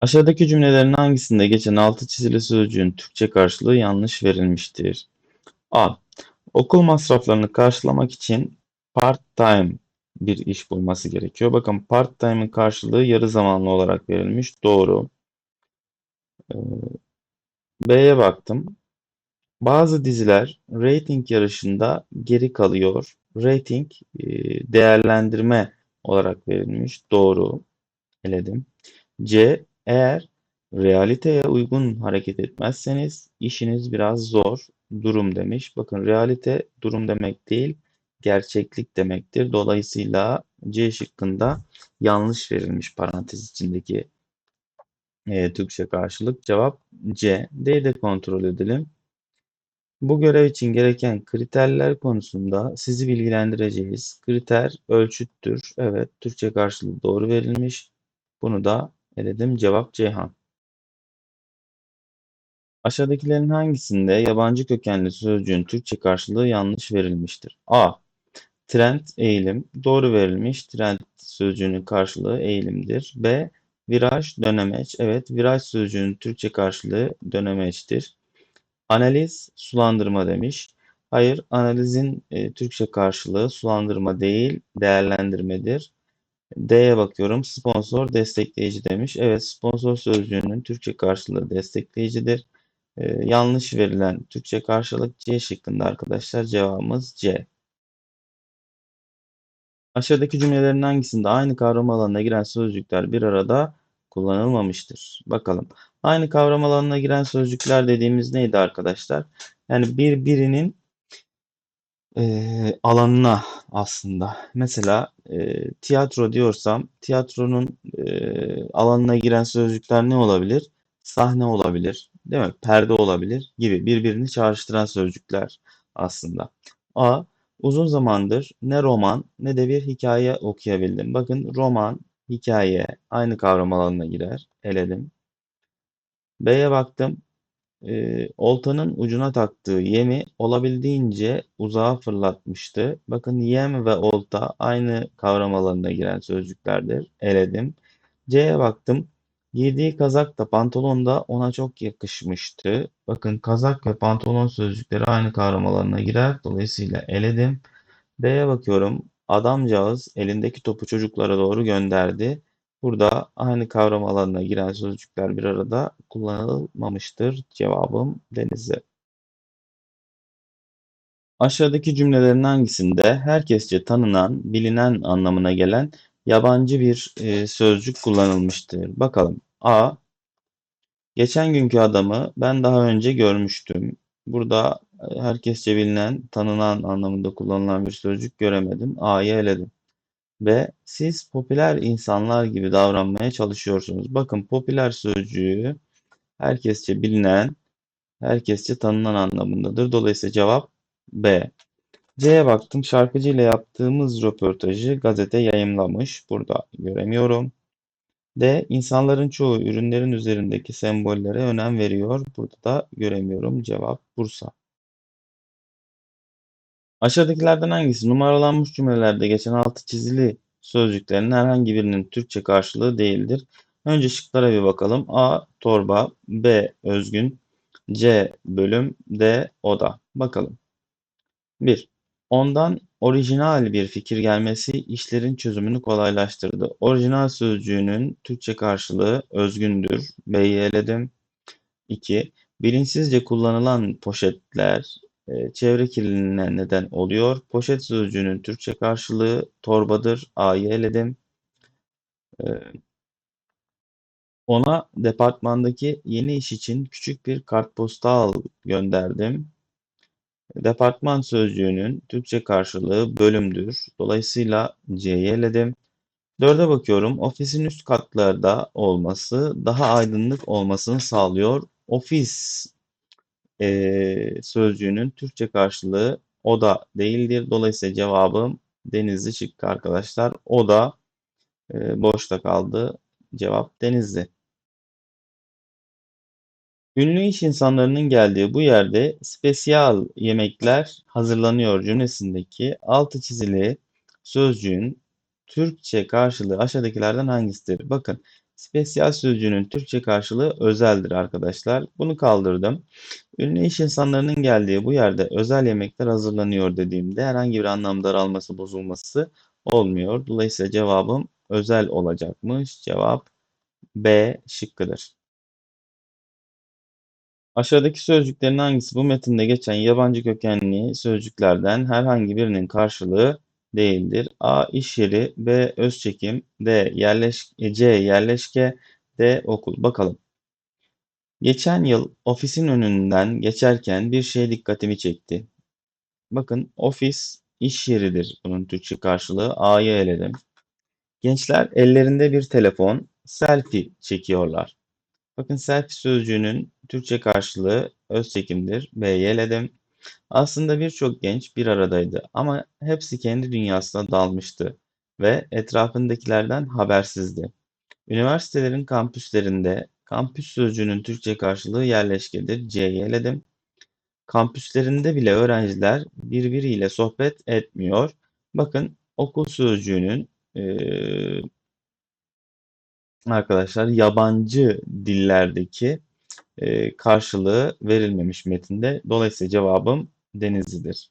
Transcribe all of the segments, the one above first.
Aşağıdaki cümlelerin hangisinde geçen altı çizili sözcüğün Türkçe karşılığı yanlış verilmiştir? A. Okul masraflarını karşılamak için part-time bir iş bulması gerekiyor. Bakın part-time'ın karşılığı yarı zamanlı olarak verilmiş. Doğru. Ee, B'ye baktım. Bazı diziler rating yarışında geri kalıyor. Rating e, değerlendirme olarak verilmiş. Doğru. Eledim. C. Eğer realiteye uygun hareket etmezseniz işiniz biraz zor. Durum demiş. Bakın realite durum demek değil, gerçeklik demektir. Dolayısıyla C şıkkında yanlış verilmiş parantez içindeki e, Türkçe karşılık. Cevap C. D'yi de kontrol edelim. Bu görev için gereken kriterler konusunda sizi bilgilendireceğiz. Kriter ölçüttür. Evet, Türkçe karşılığı doğru verilmiş. Bunu da eledim. Cevap Ceyhan. Aşağıdakilerin hangisinde yabancı kökenli sözcüğün Türkçe karşılığı yanlış verilmiştir? A. Trend, eğilim. Doğru verilmiş. Trend sözcüğünün karşılığı eğilimdir. B. Viraj, dönemeç. Evet, viraj sözcüğünün Türkçe karşılığı dönemeçtir. Analiz, sulandırma demiş. Hayır, analizin e, Türkçe karşılığı sulandırma değil, değerlendirmedir. D'ye bakıyorum. Sponsor, destekleyici demiş. Evet, sponsor sözcüğünün Türkçe karşılığı destekleyicidir. Ee, yanlış verilen Türkçe karşılık C şıkkında arkadaşlar. Cevabımız C. Aşağıdaki cümlelerin hangisinde aynı kavram alanına giren sözcükler bir arada kullanılmamıştır? Bakalım. Aynı kavram alanına giren sözcükler dediğimiz neydi arkadaşlar? Yani birbirinin e, alanına aslında. Mesela e, tiyatro diyorsam tiyatronun e, alanına giren sözcükler ne olabilir? Sahne olabilir, değil mi? Perde olabilir gibi birbirini çağrıştıran sözcükler aslında. A. Uzun zamandır ne roman ne de bir hikaye okuyabildim. Bakın roman, hikaye aynı kavram alanına girer. Eledim. B'ye baktım. E, oltanın ucuna taktığı yemi olabildiğince uzağa fırlatmıştı. Bakın yem ve olta aynı kavram alanına giren sözcüklerdir. Eledim. C'ye baktım. Giydiği kazak da pantolon da ona çok yakışmıştı. Bakın kazak ve pantolon sözcükleri aynı kavram alanına girer. Dolayısıyla eledim. D'ye bakıyorum. Adamcağız elindeki topu çocuklara doğru gönderdi. Burada aynı kavram alanına giren sözcükler bir arada kullanılmamıştır. Cevabım Denizli. Aşağıdaki cümlelerin hangisinde herkesçe tanınan, bilinen anlamına gelen yabancı bir e, sözcük kullanılmıştır? Bakalım. A. Geçen günkü adamı ben daha önce görmüştüm. Burada e, herkesçe bilinen, tanınan anlamında kullanılan bir sözcük göremedim. A'yı eledim. Ve siz popüler insanlar gibi davranmaya çalışıyorsunuz. Bakın popüler sözcüğü herkesçe bilinen, herkesçe tanınan anlamındadır. Dolayısıyla cevap B. C'ye baktım. Şarkıcı ile yaptığımız röportajı gazete yayımlamış. Burada göremiyorum. D. İnsanların çoğu ürünlerin üzerindeki sembollere önem veriyor. Burada da göremiyorum. Cevap Bursa. Aşağıdakilerden hangisi numaralanmış cümlelerde geçen altı çizili sözcüklerin herhangi birinin Türkçe karşılığı değildir? Önce şıklara bir bakalım. A. Torba B. Özgün C. Bölüm D. Oda. Bakalım. 1. Ondan orijinal bir fikir gelmesi işlerin çözümünü kolaylaştırdı. Orijinal sözcüğünün Türkçe karşılığı özgündür. B'yi eledim. 2. Bilinçsizce kullanılan poşetler çevre kirliliğine neden oluyor. Poşet sözcüğünün Türkçe karşılığı torbadır. A'yı eledim. E, ona departmandaki yeni iş için küçük bir kartpostal gönderdim. Departman sözcüğünün Türkçe karşılığı bölümdür. Dolayısıyla C'yi eledim. Dörde bakıyorum. Ofisin üst katlarda olması daha aydınlık olmasını sağlıyor. Ofis e, sözcüğünün Türkçe karşılığı oda değildir. Dolayısıyla cevabım Denizli şıkkı arkadaşlar. Oda e, boşta kaldı. Cevap Denizli. Ünlü iş insanlarının geldiği bu yerde spesiyal yemekler hazırlanıyor cümlesindeki altı çizili sözcüğün Türkçe karşılığı aşağıdakilerden hangisidir? Bakın Spesiyal sözcüğünün Türkçe karşılığı özeldir arkadaşlar. Bunu kaldırdım. Ünlü iş insanlarının geldiği bu yerde özel yemekler hazırlanıyor dediğimde herhangi bir anlam daralması, bozulması olmuyor. Dolayısıyla cevabım özel olacakmış. Cevap B şıkkıdır. Aşağıdaki sözcüklerin hangisi bu metinde geçen yabancı kökenli sözcüklerden herhangi birinin karşılığı değildir? A. iş yeri B. Özçekim D. Yerleş C. Yerleşke D. Okul. Bakalım. Geçen yıl ofisin önünden geçerken bir şey dikkatimi çekti. Bakın ofis iş yeridir bunun Türkçe karşılığı. A'yı eledim. Gençler ellerinde bir telefon selfie çekiyorlar. Bakın selfie sözcüğünün Türkçe karşılığı öz çekimdir. B'yi eledim. Aslında birçok genç bir aradaydı ama hepsi kendi dünyasına dalmıştı ve etrafındakilerden habersizdi. Üniversitelerin kampüslerinde kampüs sözcüğünün Türkçe karşılığı yerleşkedir. C'yi eledim. Kampüslerinde bile öğrenciler birbiriyle sohbet etmiyor. Bakın okul sözcüğünün e, arkadaşlar yabancı dillerdeki e, karşılığı verilmemiş metinde. Dolayısıyla cevabım Denizli'dir.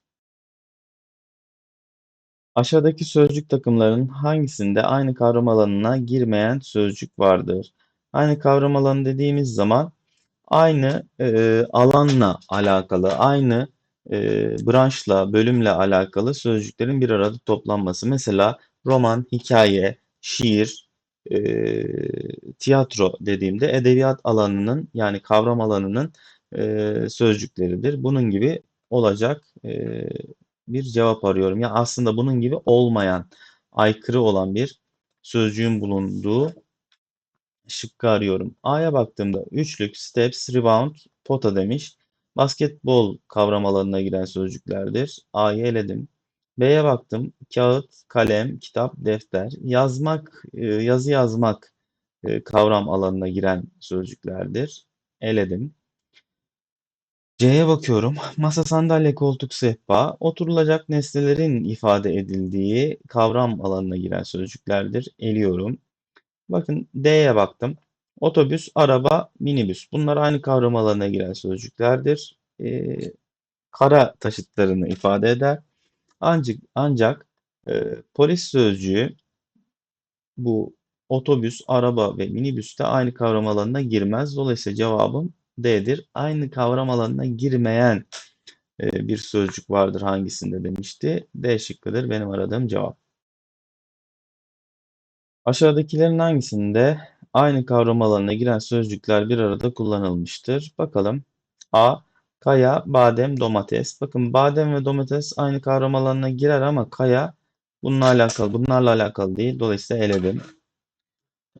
Aşağıdaki sözcük takımlarının hangisinde aynı kavram alanına girmeyen sözcük vardır? Aynı kavram alanı dediğimiz zaman aynı e, alanla alakalı, aynı e, branşla, bölümle alakalı sözcüklerin bir arada toplanması. Mesela roman, hikaye, şiir, e, tiyatro dediğimde edebiyat alanının yani kavram alanının e, sözcükleridir. Bunun gibi olacak e, bir cevap arıyorum. Ya aslında bunun gibi olmayan, aykırı olan bir sözcüğün bulunduğu şıkkı arıyorum. A'ya baktığımda üçlük, steps, rebound, pota demiş. Basketbol kavram alanına giren sözcüklerdir. A'yı eledim. B'ye baktım. Kağıt, kalem, kitap, defter. Yazmak, e, yazı yazmak e, kavram alanına giren sözcüklerdir. Eledim. C'ye bakıyorum. Masa, sandalye, koltuk, sehpa oturulacak nesnelerin ifade edildiği kavram alanına giren sözcüklerdir. Eliyorum. Bakın D'ye baktım. Otobüs, araba, minibüs. Bunlar aynı kavram alanına giren sözcüklerdir. Ee, kara taşıtlarını ifade eder. Ancak ancak e, polis sözcüğü bu otobüs, araba ve minibüs de aynı kavram alanına girmez. Dolayısıyla cevabım D'dir. Aynı kavram alanına girmeyen e, bir sözcük vardır hangisinde demişti. D şıkkıdır benim aradığım cevap. Aşağıdakilerin hangisinde aynı kavram alanına giren sözcükler bir arada kullanılmıştır? Bakalım. A. Kaya, badem, domates. Bakın badem ve domates aynı kavram alanına girer ama kaya bununla alakalı, bunlarla alakalı değil. Dolayısıyla eledim.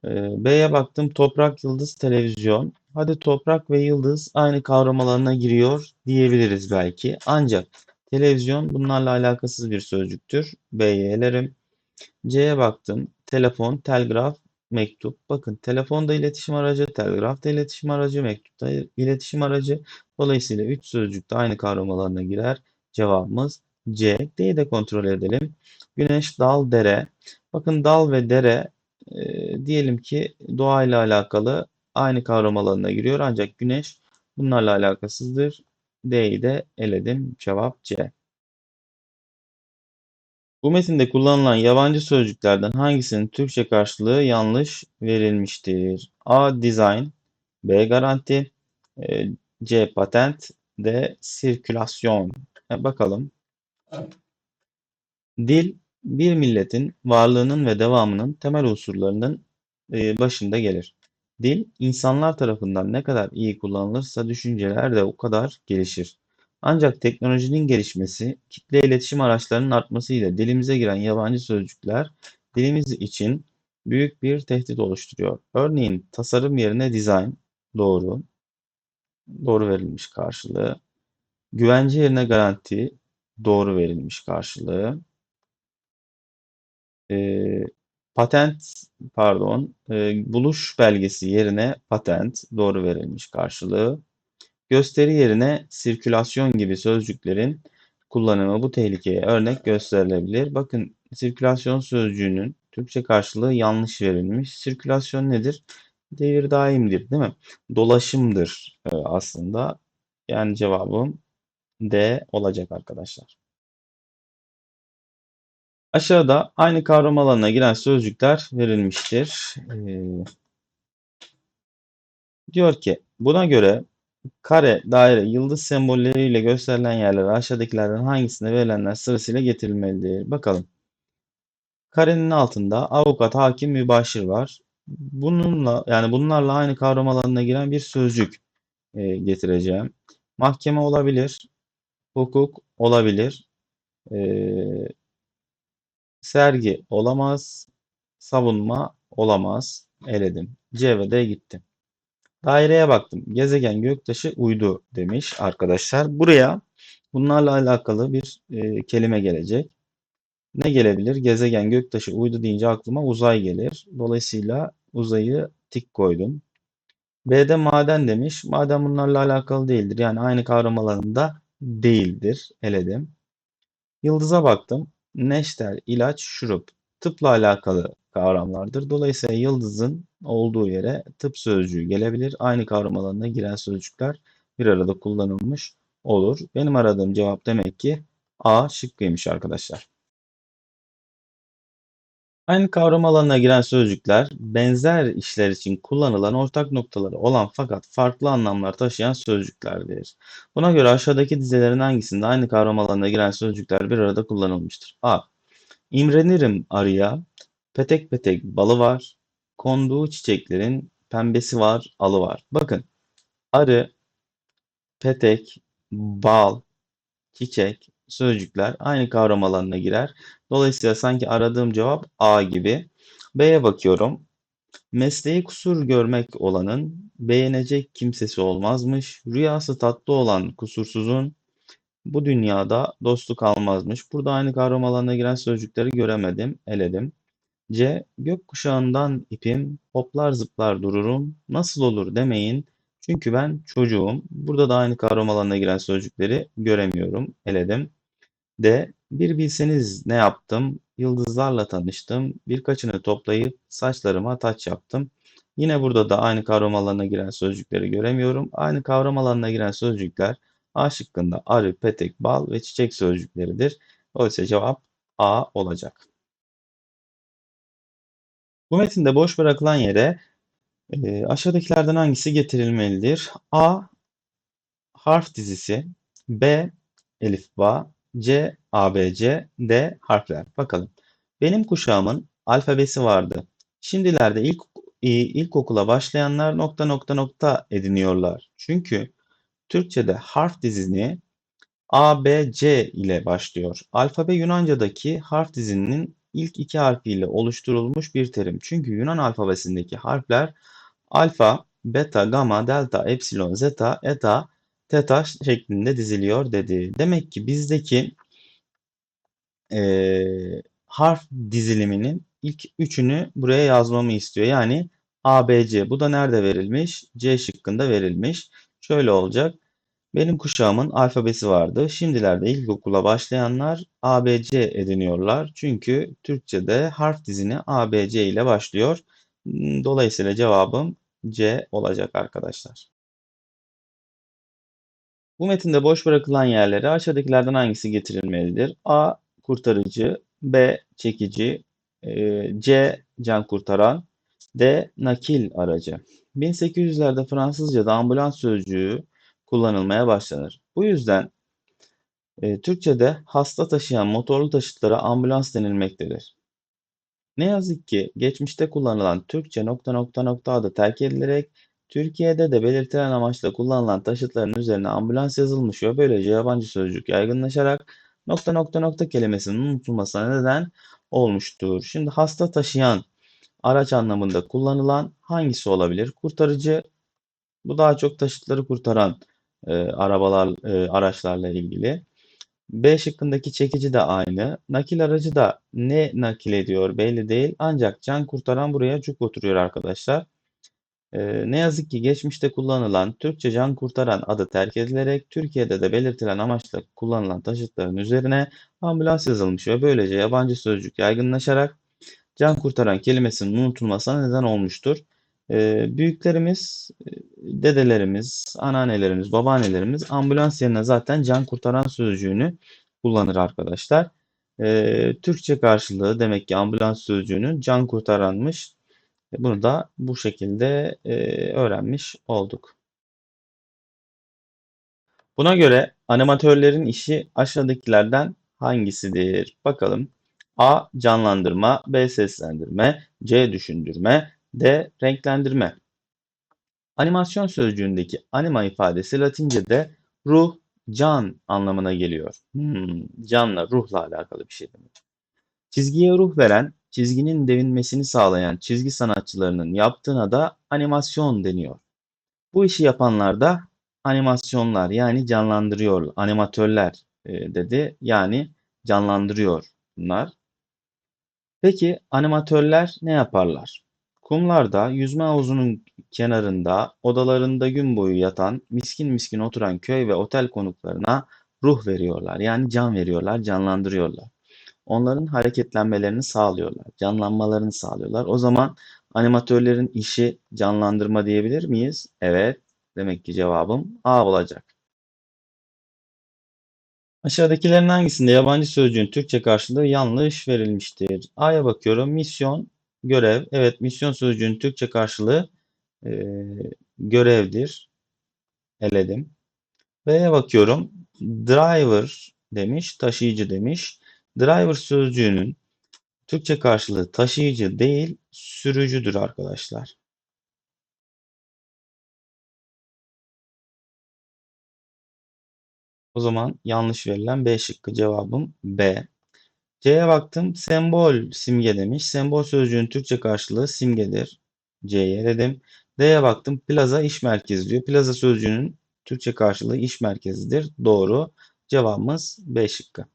Ee, B'ye baktım. Toprak, yıldız, televizyon. Hadi toprak ve yıldız aynı kavram alanına giriyor diyebiliriz belki. Ancak televizyon bunlarla alakasız bir sözcüktür. B'yi elerim. C'ye baktım. Telefon, telgraf, mektup. Bakın telefonda iletişim aracı, telgrafta iletişim aracı, mektupta iletişim aracı. Dolayısıyla 3 sözcük de aynı kavram alanına girer. Cevabımız C. D'yi de kontrol edelim. Güneş, dal, dere. Bakın dal ve dere e, diyelim ki doğayla alakalı aynı kavram alanına giriyor. Ancak güneş bunlarla alakasızdır. D'yi de eledim. Cevap C. Bu metinde kullanılan yabancı sözcüklerden hangisinin Türkçe karşılığı yanlış verilmiştir? A. Design B. Garanti e, C. Patent D. Sirkülasyon e, Bakalım. Dil, bir milletin varlığının ve devamının temel unsurlarının e, başında gelir. Dil, insanlar tarafından ne kadar iyi kullanılırsa düşünceler de o kadar gelişir. Ancak teknolojinin gelişmesi, kitle iletişim araçlarının artmasıyla dilimize giren yabancı sözcükler dilimiz için büyük bir tehdit oluşturuyor. Örneğin tasarım yerine design doğru. Doğru verilmiş karşılığı. Güvence yerine garanti doğru verilmiş karşılığı. E, patent pardon e, buluş belgesi yerine patent doğru verilmiş karşılığı. Gösteri yerine sirkülasyon gibi sözcüklerin kullanımı bu tehlikeye örnek gösterilebilir. Bakın sirkülasyon sözcüğünün Türkçe karşılığı yanlış verilmiş. Sirkülasyon nedir? Devir daimdir, değil mi? Dolaşımdır e, aslında. Yani cevabım D olacak arkadaşlar. Aşağıda aynı kavram alanına giren sözcükler verilmiştir. Ee, diyor ki buna göre kare, daire, yıldız sembolleriyle gösterilen yerlere aşağıdakilerden hangisinde verilenler sırasıyla getirilmelidir? Bakalım. Karenin altında avukat, hakim, mübaşir var. Bununla yani bunlarla aynı kavram alanına giren bir sözcük e, getireceğim. Mahkeme olabilir, hukuk olabilir, e, sergi olamaz, savunma olamaz. Eledim. C ve D gitti. Daireye baktım. Gezegen, göktaşı, uydu demiş arkadaşlar. Buraya bunlarla alakalı bir e, kelime gelecek. Ne gelebilir? Gezegen, göktaşı, uydu deyince aklıma uzay gelir. Dolayısıyla uzayı tik koydum. B'de maden demiş. Maden bunlarla alakalı değildir. Yani aynı kavram alanında değildir. Eledim. Yıldıza baktım. Neşter, ilaç, şurup. Tıpla alakalı kavramlardır. Dolayısıyla yıldızın olduğu yere tıp sözcüğü gelebilir. Aynı kavram alanına giren sözcükler bir arada kullanılmış olur. Benim aradığım cevap demek ki A şıkkıymış arkadaşlar. Aynı kavram alanına giren sözcükler benzer işler için kullanılan ortak noktaları olan fakat farklı anlamlar taşıyan sözcüklerdir. Buna göre aşağıdaki dizelerin hangisinde aynı kavram alanına giren sözcükler bir arada kullanılmıştır? A. İmrenirim arıya, petek petek balı var, konduğu çiçeklerin pembesi var, alı var. Bakın arı, petek, bal, çiçek, sözcükler aynı kavram alanına girer. Dolayısıyla sanki aradığım cevap A gibi. B'ye bakıyorum. Mesleği kusur görmek olanın beğenecek kimsesi olmazmış. Rüyası tatlı olan kusursuzun bu dünyada dostluk almazmış. Burada aynı kavram alanına giren sözcükleri göremedim, eledim. C. Gökkuşağından ipim, hoplar zıplar dururum, nasıl olur demeyin. Çünkü ben çocuğum. Burada da aynı kavram alanına giren sözcükleri göremiyorum, eledim. D. Bir bilseniz ne yaptım? Yıldızlarla tanıştım. Birkaçını toplayıp saçlarıma taç yaptım. Yine burada da aynı kavram alanına giren sözcükleri göremiyorum. Aynı kavram alanına giren sözcükler A şıkkında arı, petek, bal ve çiçek sözcükleridir. Oysa cevap A olacak. Bu metinde boş bırakılan yere e, aşağıdakilerden hangisi getirilmelidir? A. Harf dizisi B. Elif, ba C. ABC D. Harfler. Bakalım. Benim kuşağımın alfabesi vardı. Şimdilerde ilk ilkokula başlayanlar nokta nokta nokta ediniyorlar. Çünkü Türkçe'de harf dizini A, B, C ile başlıyor. Alfabe Yunanca'daki harf dizinin ilk iki harfiyle oluşturulmuş bir terim. Çünkü Yunan alfabesindeki harfler alfa, beta, gamma, delta, epsilon, zeta, eta, teta şeklinde diziliyor dedi. Demek ki bizdeki e, harf diziliminin ilk üçünü buraya yazmamı istiyor. Yani A, B, C. Bu da nerede verilmiş? C şıkkında verilmiş. Şöyle olacak. Benim kuşağımın alfabesi vardı. Şimdilerde ilkokula başlayanlar ABC ediniyorlar. Çünkü Türkçe'de harf dizini ABC ile başlıyor. Dolayısıyla cevabım C olacak arkadaşlar. Bu metinde boş bırakılan yerlere aşağıdakilerden hangisi getirilmelidir? A. Kurtarıcı B. Çekici e, C. Can kurtaran D. Nakil aracı 1800'lerde Fransızca'da ambulans sözcüğü kullanılmaya başlanır. Bu yüzden e, Türkçe'de hasta taşıyan motorlu taşıtlara ambulans denilmektedir. Ne yazık ki geçmişte kullanılan Türkçe nokta nokta nokta adı terk edilerek Türkiye'de de belirtilen amaçla kullanılan taşıtların üzerine ambulans yazılmış ve böylece yabancı sözcük yaygınlaşarak nokta nokta nokta kelimesinin unutulmasına neden olmuştur. Şimdi hasta taşıyan araç anlamında kullanılan hangisi olabilir? Kurtarıcı bu daha çok taşıtları kurtaran e, arabalar, e, araçlarla ilgili. B şıkkındaki çekici de aynı. Nakil aracı da ne nakil ediyor belli değil. Ancak can kurtaran buraya cuk oturuyor arkadaşlar. Ee, ne yazık ki geçmişte kullanılan Türkçe can kurtaran adı terk edilerek Türkiye'de de belirtilen amaçla kullanılan taşıtların üzerine ambulans yazılmış ve böylece yabancı sözcük yaygınlaşarak can kurtaran kelimesinin unutulmasına neden olmuştur. Ee, büyüklerimiz, e, dedelerimiz, anneannelerimiz, babaannelerimiz ambulans yerine zaten can kurtaran sözcüğünü kullanır arkadaşlar. Ee, Türkçe karşılığı demek ki ambulans sözcüğünün can kurtaranmış. Bunu da bu şekilde e, öğrenmiş olduk. Buna göre animatörlerin işi aşağıdakilerden hangisidir? Bakalım. A. Canlandırma B. Seslendirme C. Düşündürme D. Renklendirme Animasyon sözcüğündeki anima ifadesi Latince'de ruh, can anlamına geliyor. Hmm, canla, ruhla alakalı bir şey demek. Çizgiye ruh veren, çizginin devinmesini sağlayan çizgi sanatçılarının yaptığına da animasyon deniyor. Bu işi yapanlar da animasyonlar yani canlandırıyor, animatörler e, dedi. Yani canlandırıyor bunlar. Peki animatörler ne yaparlar? Kumlarda, yüzme havuzunun kenarında, odalarında gün boyu yatan, miskin miskin oturan köy ve otel konuklarına ruh veriyorlar. Yani can veriyorlar, canlandırıyorlar. Onların hareketlenmelerini sağlıyorlar, canlanmalarını sağlıyorlar. O zaman animatörlerin işi canlandırma diyebilir miyiz? Evet. Demek ki cevabım A olacak. Aşağıdakilerin hangisinde yabancı sözcüğün Türkçe karşılığı yanlış verilmiştir? A'ya bakıyorum. Misyon, görev. Evet, misyon sözcüğün Türkçe karşılığı e, görevdir. Eledim. B'ye bakıyorum. Driver demiş, taşıyıcı demiş. Driver sözcüğünün Türkçe karşılığı taşıyıcı değil, sürücüdür arkadaşlar. O zaman yanlış verilen B şıkkı cevabım B. C'ye baktım. Sembol simge demiş. Sembol sözcüğün Türkçe karşılığı simgedir. C'ye dedim. D'ye baktım. Plaza iş merkezi diyor. Plaza sözcüğünün Türkçe karşılığı iş merkezidir. Doğru. Cevabımız B şıkkı.